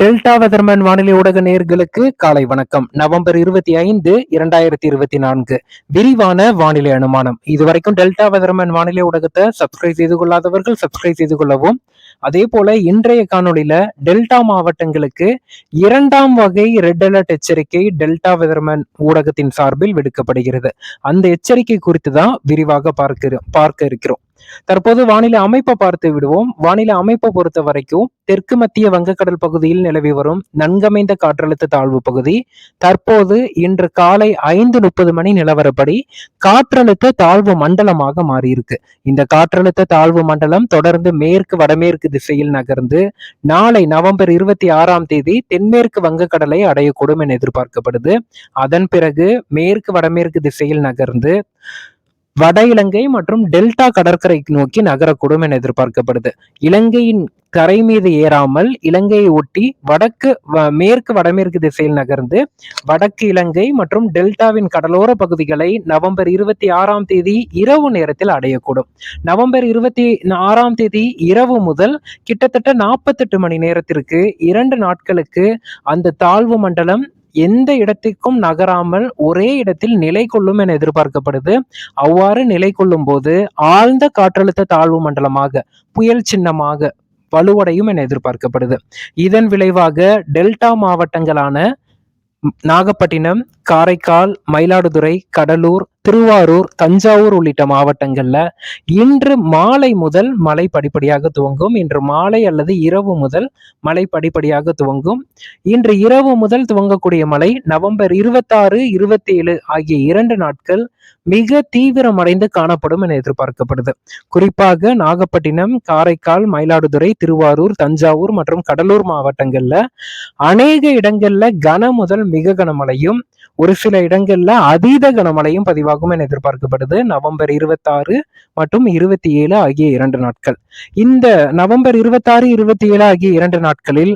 Delta weatherman வானிலை ஊடக நேர்களுக்கு காலை வணக்கம். நவம்பர் இருபத்தி ஐந்து இரண்டாயிரத்தி இருபத்தி நான்கு. விரிவான வானிலை அனுமானம். இதுவரைக்கும் டெல்டா வெதர்மேன் வானிலை ஊடகத்தை சப்ஸ்கிரைப் செய்து கொள்ளாதவர்கள் சப்ஸ்கிரைப் செய்து கொள்ளவும். அதே போல இன்றைய காணொளியில டெல்டா மாவட்டங்களுக்கு இரண்டாம் வகை ரெட் அலர்ட் எச்சரிக்கை டெல்டா வெதர்மேன் ஊடகத்தின் சார்பில் விடுக்கப்படுகிறது. அந்த எச்சரிக்கை குறித்து தான் விரிவாக பார்க்க பார்க்க இருக்கிறோம். தற்போது வானிலை அமைப்பை பார்த்து விடுவோம். வானிலை அமைப்பை பொறுத்த வரைக்கும் தெற்கு மத்திய வங்கக்கடல் பகுதியில் நிலவி வரும் நன்கமைந்த காற்றழுத்த தாழ்வு பகுதி. தற்போது இன்று காலை ஐந்து முப்பது மணி நிலவரப்படி காற்றழுத்த தாழ்வு மண்டலமாக மாறியிருக்கு. இந்த காற்றழுத்த தாழ்வு மண்டலம் தொடர்ந்து மேற்கு வடமேற்கு திசையில் நகர்ந்து நாளை நவம்பர் இருபத்தி ஆறாம் தேதி தென்மேற்கு வங்கக்கடலை அடையக்கூடும் என எதிர்பார்க்கப்படுது. அதன் பிறகு மேற்கு வடமேற்கு திசையில் நகர்ந்து வட இலங்கை மற்றும் டெல்டா கடற்கரை நோக்கி நகரக்கூடும் என எதிர்பார்க்கப்படுது. இலங்கையின் கரை மீது ஏறாமல் இலங்கையை ஒட்டி வடக்கு வ- மேற்கு வடமேற்கு திசையில் நகர்ந்து வடக்கு இலங்கை மற்றும் டெல்டாவின் கடலோர பகுதிகளை நவம்பர் இருபத்தி ஆறாம் தேதி இரவு நேரத்தில் அடையக்கூடும். நவம்பர் இருபத்தி ஆறாம் தேதி இரவு முதல் கிட்டத்தட்ட நாற்பத்தெட்டு மணி நேரத்திற்கு இரண்டு நாட்களுக்கு அந்த தாழ்வு மண்டலம் எந்த இடத்திற்கும் நகராமல் ஒரே இடத்தில் நிலை கொள்ளும் என எதிர்பார்க்கப்படுது. அவ்வாறு நிலை கொள்ளும் போது ஆழ்ந்த காற்றழுத்த தாழ்வு மண்டலமாக புயல் சின்னமாக வலுவடையும் என எதிர்பார்க்கப்படுது. இதன் விளைவாக டெல்டா மாவட்டங்களான நாகப்பட்டினம் காரைக்கால் மயிலாடுதுறை கடலூர் திருவாரூர் தஞ்சாவூர் உள்ளிட்ட மாவட்டங்கள்ல இன்று மாலை முதல் மழை படிப்படியாக துவங்கும். இன்று மாலை அல்லது இரவு முதல் மழை படிப்படியாக துவங்கும். இன்று இரவு முதல் துவங்கக்கூடிய மழை நவம்பர் இருபத்தாறு இருபத்தி ஏழு ஆகிய இரண்டு நாட்கள் மிக தீவிரமடைந்து காணப்படும் என எதிர்பார்க்கப்படுது. குறிப்பாக நாகப்பட்டினம் காரைக்கால் மயிலாடுதுறை திருவாரூர் தஞ்சாவூர் மற்றும் கடலூர் மாவட்டங்கள்ல அநேக இடங்கள்ல கன முதல் மிக கனமழையும் ஒரு சில இடங்கள்ல அதீத கனமழையும் பதிவாகும் என எதிர்பார்க்கப்படுது. நவம்பர் இருபத்தாறு மற்றும் இருபத்தி ஏழு ஆகிய இரண்டு நாட்கள். இந்த நவம்பர் இருபத்தாறு இருபத்தி ஏழு ஆகிய இரண்டு நாட்களில்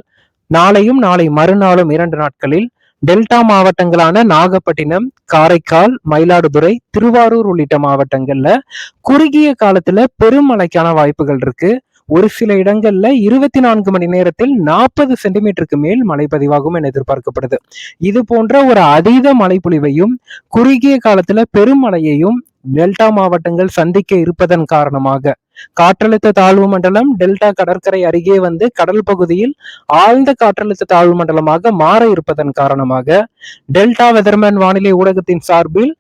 நாளையும் நாளை மறுநாளும் இரண்டு நாட்களில் டெல்டா மாவட்டங்களான நாகப்பட்டினம் காரைக்கால் மயிலாடுதுறை திருவாரூர் உள்ளிட்ட மாவட்டங்கள்ல குறுகிய காலத்துல பெருமழைக்கான வாய்ப்புகள் இருக்கு. ஒரு சில இடங்கள்ல இருபத்தி நான்கு மணி நேரத்தில் நாற்பது சென்டிமீட்டருக்கு மேல் மழை பதிவாகும் என எதிர்பார்க்கப்படுது. இது போன்ற ஒரு அதீத மழைப்பொழிவையும் குறுகிய காலத்துல பெருமழையையும் டெல்டா மாவட்டங்கள் சந்திக்க இருப்பதன் காரணமாக காற்றழுத்த தாழ்வு மண்டலம் டெல்டா கடற்கரை அருகே வந்து கடல் பகுதியில் ஆழ்ந்த காற்றழுத்த தாழ்வு மண்டலமாக மாற இருப்பதன் காரணமாக டெல்டா வெதர்மேன் வானிலை ஊடகத்தின் சார்பில்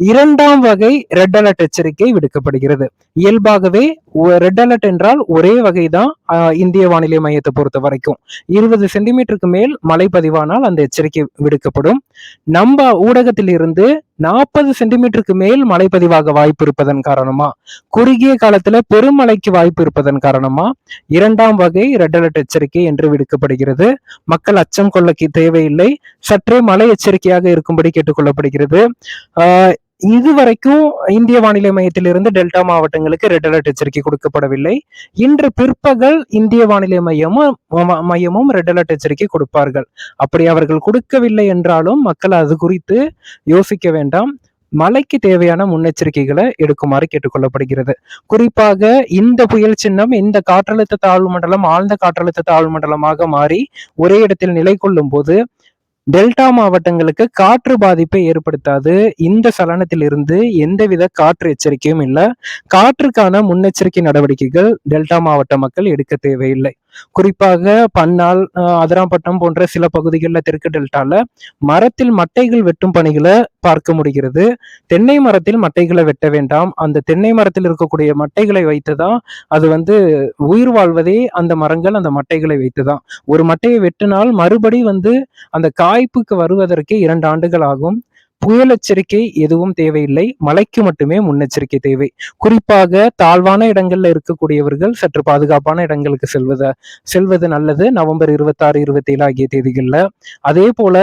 இரண்டாம் வகை ரெட் அலர்ட் எச்சரிக்கை விடுக்கப்படுகிறது. இயல்பாகவே ரெட் அலர்ட் என்றால் ஒரே வகைதான் தான் இந்திய வானிலை மையத்தை பொறுத்த வரைக்கும். இருபது சென்டிமீட்டருக்கு மேல் மழை பதிவானால் அந்த எச்சரிக்கை விடுக்கப்படும். நம்ம ஊடகத்தில் இருந்து நாற்பது சென்டிமீட்டருக்கு மேல் மழை பதிவாக வாய்ப்பு இருப்பதன் காரணமா? குறுகிய காலத்துல பெருமழைக்கு வாய்ப்பு இருப்பதன் காரணமா? இரண்டாம் வகை ரெட் அலர்ட் எச்சரிக்கை என்று விடுக்கப்படுகிறது. மக்கள் அச்சம் கொள்ள தேவையில்லை. சற்றே மழை எச்சரிக்கையாக இருக்கும்படி கேட்டுக்கொள்ளப்படுகிறது. இது வரைக்கும் இந்திய வானிலை மையத்திலிருந்து டெல்டா மாவட்டங்களுக்கு ரெட் அலர்ட் எச்சரிக்கை கொடுக்கப்படவில்லை. இன்று பிற்பகல் இந்திய வானிலை மையமும் ம- மையமும் ரெட் அலர்ட் எச்சரிக்கை கொடுப்பார்கள். அப்படி அவர்கள் கொடுக்கவில்லை என்றாலும் மக்கள் அது குறித்து யோசிக்க வேண்டாம். மழைக்கு தேவையான முன்னெச்சரிக்கைகளை எடுக்குமாறு கேட்டுக்கொள்ளப்படுகிறது. குறிப்பாக இந்த புயல் சின்னம் இந்த காற்றழுத்த தாழ்வு மண்டலம் ஆழ்ந்த காற்றழுத்த தாழ்வு மண்டலமாக மாறி ஒரே இடத்தில் நிலை கொள்ளும் போது டெல்டா மாவட்டங்களுக்கு காற்று பாதிப்பை ஏற்படுத்தாது. இந்த சலனத்திலிருந்து எந்தவித காற்று எச்சரிக்கையும் இல்லை. காற்றுக்கான முன்னெச்சரிக்கை நடவடிக்கைகள் டெல்டா மாவட்ட மக்கள் எடுக்க தேவையில்லை. குறிப்பாக பன்னால் அஹ், அதிராம்பட்டம் போன்ற சில பகுதிகளில் தெற்கு டெல்டால மரத்தில் மட்டைகள் வெட்டும் பணிகளை பார்க்க முடிகிறது. தென்னை மரத்தில் மட்டைகளை வெட்ட வேண்டாம். அந்த தென்னை மரத்தில் இருக்கக்கூடிய மட்டைகளை வைத்துதான் அது வந்து உயிர் வாழ்வதே அந்த மரங்கள் அந்த மட்டைகளை வைத்துதான். ஒரு மட்டையை வெட்டினால் மறுபடி வந்து அந்த காய்ப்புக்கு வருவதற்கே இரண்டு ஆண்டுகள் ஆகும். புயல் எச்சரிக்கை எதுவும் தேவையில்லை. மழைக்கு மட்டுமே முன்னெச்சரிக்கை தேவை. குறிப்பாக தாழ்வான இடங்கள்ல இருக்கக்கூடியவர்கள் சற்று பாதுகாப்பான இடங்களுக்கு செல்வத செல்வது நல்லது. நவம்பர் இருபத்தாறு இருபத்தி ஏழு ஆகிய தேதிகள்ல. அதே போல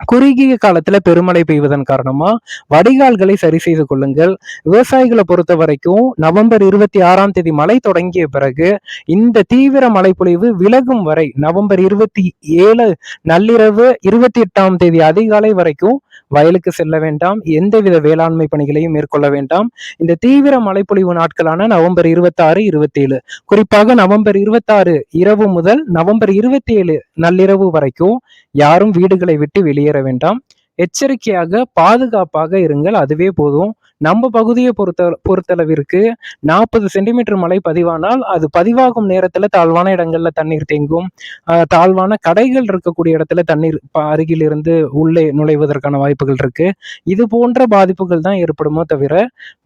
குறுகிய காலத்துல பெருமழை பெய்வதன் காரணமா வடிகால்களை சரி செய்து கொள்ளுங்கள். விவசாயிகளை பொறுத்த வரைக்கும் நவம்பர் இருபத்தி ஆறாம் தேதி மழை தொடங்கிய பிறகு இந்த தீவிர மழைப்பொழிவு விலகும் வரை நவம்பர் இருபத்தி ஏழு நள்ளிரவு இருபத்தி எட்டாம் தேதி அதிகாலை வரைக்கும் வயலுக்கு செல்ல வேண்டாம். எந்தவித வேளாண்மை பணிகளையும் மேற்கொள்ள வேண்டாம். இந்த தீவிர மழைப்பொழிவு நாட்களான நவம்பர் இருபத்தாறு இருபத்தி ஏழு குறிப்பாக நவம்பர் இருபத்தாறு இரவு முதல் நவம்பர் இருபத்தி ஏழு நள்ளிரவு வரைக்கும் யாரும் வீடுகளை விட்டு வெளியேற வேண்டாம். எச்சரிக்கையாக பாதுகாப்பாக இருங்கள். அதுவே போதும். நம்ம பகுதியை பொறுத்த பொறுத்தளவிற்கு நாற்பது சென்டிமீட்டர் மழை பதிவானால் அது பதிவாகும் நேரத்துல தாழ்வான இடங்கள்ல தண்ணீர் தேங்கும். தாழ்வான கடைகள் இருக்கக்கூடிய இடத்துல தண்ணீர் அருகில் இருந்து உள்ளே நுழைவதற்கான வாய்ப்புகள் இருக்கு. இது போன்ற பாதிப்புகள் தான் ஏற்படுமோ தவிர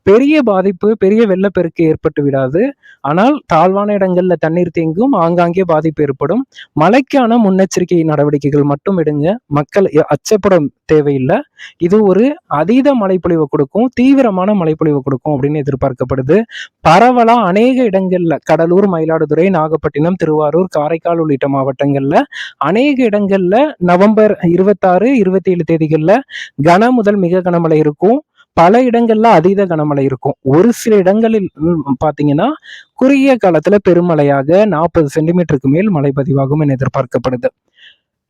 பெரிய பாதிப்பு பெரிய வெள்ளப்பெருக்கு ஏற்பட்டு விடாது. ஆனால் தாழ்வான இடங்கள்ல தண்ணீர் தேங்கும் ஆங்காங்கே பாதிப்பு ஏற்படும். மழைக்கான முன்னெச்சரிக்கை நடவடிக்கைகள் மட்டும் எடுங்க. மக்கள் அச்சப்படும் அச்சப்பட தேவையில்லை. இது ஒரு அதீத மழைப்பொழிவை கொடுக்கும். தீவிர தீவிரமான மழைப்பொழிவு கொடுக்கும் அப்படின்னு எதிர்பார்க்கப்படுது. பரவலா அநேக இடங்கள்ல கடலூர் மயிலாடுதுறை நாகப்பட்டினம் திருவாரூர் காரைக்கால் உள்ளிட்ட மாவட்டங்கள்ல அநேக இடங்கள்ல நவம்பர் இருபத்தாறு இருபத்தி ஏழு தேதிகள்ல கன முதல் மிக கனமழை இருக்கும். பல இடங்கள்ல அதீத கனமழை இருக்கும். ஒரு சில இடங்களில் பாத்தீங்கன்னா குறுகிய காலத்துல பெருமழையாக நாற்பது சென்டிமீட்டருக்கு மேல் மழை பதிவாகும் என எதிர்பார்க்கப்படுது.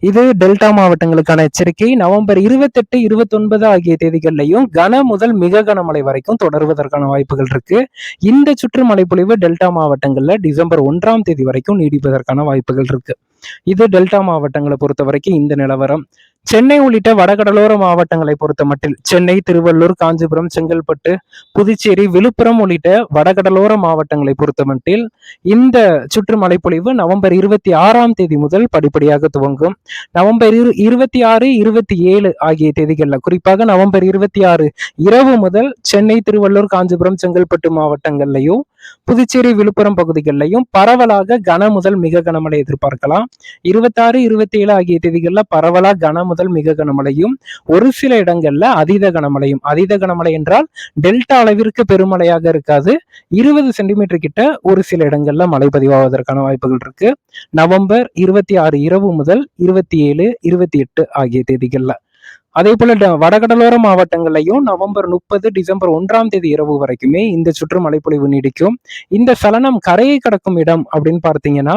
இது டெல்டா மாவட்டங்களுக்கான எச்சரிக்கை. நவம்பர் இருபத்தெட்டு இருபத்தொன்பது ஆகிய தேதிகள்லையும் கன முதல் மிக கனமழை வரைக்கும் தொடர்வதற்கான வாய்ப்புகள் இருக்கு. இந்த சுற்று மழைப்பொழிவு டெல்டா மாவட்டங்கள்ல டிசம்பர் ஒன்றாம் தேதி வரைக்கும் நீடிப்பதற்கான வாய்ப்புகள் இருக்கு. இது டெல்டா மாவட்டங்களை பொறுத்த வரைக்கும் இந்த நிலவரம். சென்னை உள்ளிட்ட வடகடலோர மாவட்டங்களை பொறுத்த மட்டில் சென்னை திருவள்ளூர் காஞ்சிபுரம் செங்கல்பட்டு புதுச்சேரி விழுப்புரம் உள்ளிட்ட வடகடலோர மாவட்டங்களை பொறுத்த மட்டில் இந்த சுற்று மழைப்பொழிவு நவம்பர் இருபத்தி ஆறாம் தேதி முதல் படிப்படியாக துவங்கும். நவம்பர் இரு இருபத்தி ஆறு இருபத்தி ஏழு ஆகிய தேதிகளில் குறிப்பாக நவம்பர் இருபத்தி ஆறு இரவு முதல் சென்னை திருவள்ளூர் காஞ்சிபுரம் செங்கல்பட்டு மாவட்டங்கள்லையும் புதுச்சேரி விழுப்புரம் பகுதிகளிலையும் பரவலாக கன முதல் மிக கனமழை எதிர்பார்க்கலாம். இருபத்தாறு இருபத்தி ஏழு ஆகிய தேதிகளில் பரவலா கன முதல் மிக கனமழையும் ஒரு சில இடங்கள்ல அதீத கனமழையும். அதீத கனமழை என்றால் டெல்டா அளவிற்கு பெருமழையாக இருக்காது. இருபது சென்டிமீட்டர் கிட்ட ஒரு சில இடங்கள்ல மழை பதிவாவதற்கான வாய்ப்புகள் இருக்கு. நவம்பர் இருபத்தி ஆறு இரவு முதல் இருபத்தி ஏழு இருபத்தி எட்டு ஆகிய தேதிகள்ல. அதே போல ட- வடகடலோர மாவட்டங்களையும் நவம்பர் முப்பது டிசம்பர் ஒன்றாம் தேதி இரவு வரைக்குமே இந்த சுற்று மழைப்பொழிவு நீடிக்கும். இந்த சலனம் கரையை கடக்கும் இடம் அப்படின்னு பார்த்தீங்கன்னா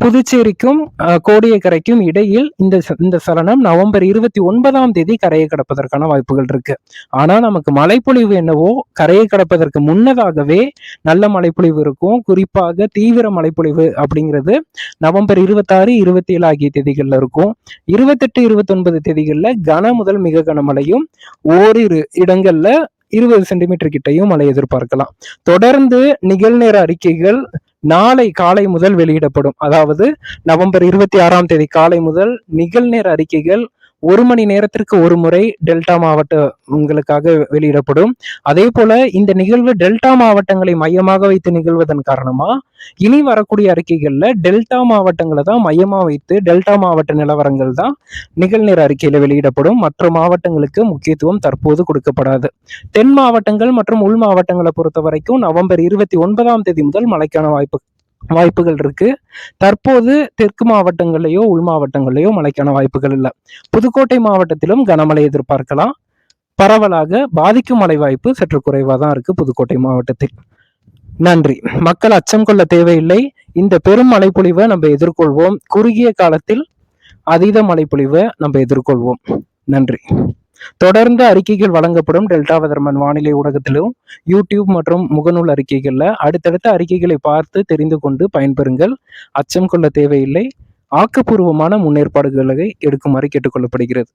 புதுச்சேரிக்கும் கோடியக்கரைக்கும் இடையில் இந்த ச- இந்த சலனம் நவம்பர் இருபத்தி ஒன்பதாம் தேதி கரையை கடப்பதற்கான வாய்ப்புகள் இருக்கு. ஆனா நமக்கு மழைப்பொழிவு என்னவோ கரையை கடப்பதற்கு முன்னதாகவே நல்ல மழைப்பொழிவு இருக்கும். குறிப்பாக தீவிர மழைப்பொழிவு அப்படிங்கிறது நவம்பர் இருபத்தாறு இருபத்தி ஏழு ஆகிய தேதிகளில் இருக்கும். இருபத்தெட்டு இருபத்தொன்பது தேதிகளில் கன முதல் மிக கனமழையும் ஓரிரு இடங்கள்ல இருபது சென்டிமீட்டர் கிட்டையும் மழை எதிர்பார்க்கலாம். தொடர்ந்து நிகழ்நேர அறிக்கைகள் நாளை காலை முதல் வெளியிடப்படும். அதாவது நவம்பர் இருபத்தி ஆறாம் தேதி காலை முதல் நிகழ்நேர் அறிக்கைகள் ஒரு மணி நேரத்திற்கு ஒரு முறை டெல்டா மாவட்டங்களுக்காக வெளியிடப்படும். அதே போல இந்த நிகழ்வு டெல்டா மாவட்டங்களை மையமாக வைத்து நிகழ்வதன் காரணமா இனி வரக்கூடிய அறிக்கைகள்ல டெல்டா மாவட்டங்களை தான் மையமா வைத்து டெல்டா மாவட்ட நிலவரங்கள் தான் நிகழ்நேர அறிக்கையில வெளியிடப்படும். மற்ற மாவட்டங்களுக்கு முக்கியத்துவம் தற்போது கொடுக்கப்படாது. தென் மாவட்டங்கள் மற்றும் உள் மாவட்டங்களை பொறுத்த வரைக்கும் நவம்பர் இருபத்தி ஒன்பதாம் தேதி முதல் மழைக்கான வாய்ப்பு வாய்ப்புகள் இருக்கு. தற்போது தெற்கு மாவட்டங்கள்லயோ உள் மாவட்டங்கள்லயோ மழைக்கான வாய்ப்புகள் இல்லை. புதுக்கோட்டை மாவட்டத்திலும் கனமழை எதிர்பார்க்கலாம். பரவலாக பாதிக்கும் மழை வாய்ப்பு சற்று குறைவாக தான் இருக்கு புதுக்கோட்டை மாவட்டத்தில். நன்றி. மக்கள் அச்சம் கொள்ள தேவையில்லை. இந்த பெரும் மழைப்பொழிவை நம்ம எதிர்கொள்வோம். குறுகிய காலத்தில் அதீத மழைப்பொழிவை நம்ம எதிர்கொள்வோம். நன்றி. தொடர்ந்து அறிக்கைகள் வழங்கப்படும் டெல்டா வெதர்மன் வானிலை ஊடகத்திலும் யூடியூப் மற்றும் முகநூல் அறிக்கைகள்ல அடுத்தடுத்த அறிக்கைகளை பார்த்து தெரிந்து கொண்டு பயன்பெறுங்கள். அச்சம் கொள்ள தேவையில்லை. ஆக்கப்பூர்வமான முன்னேற்பாடுகளை எடுக்குமாறு கேட்டுக்கொள்ளப்படுகிறது.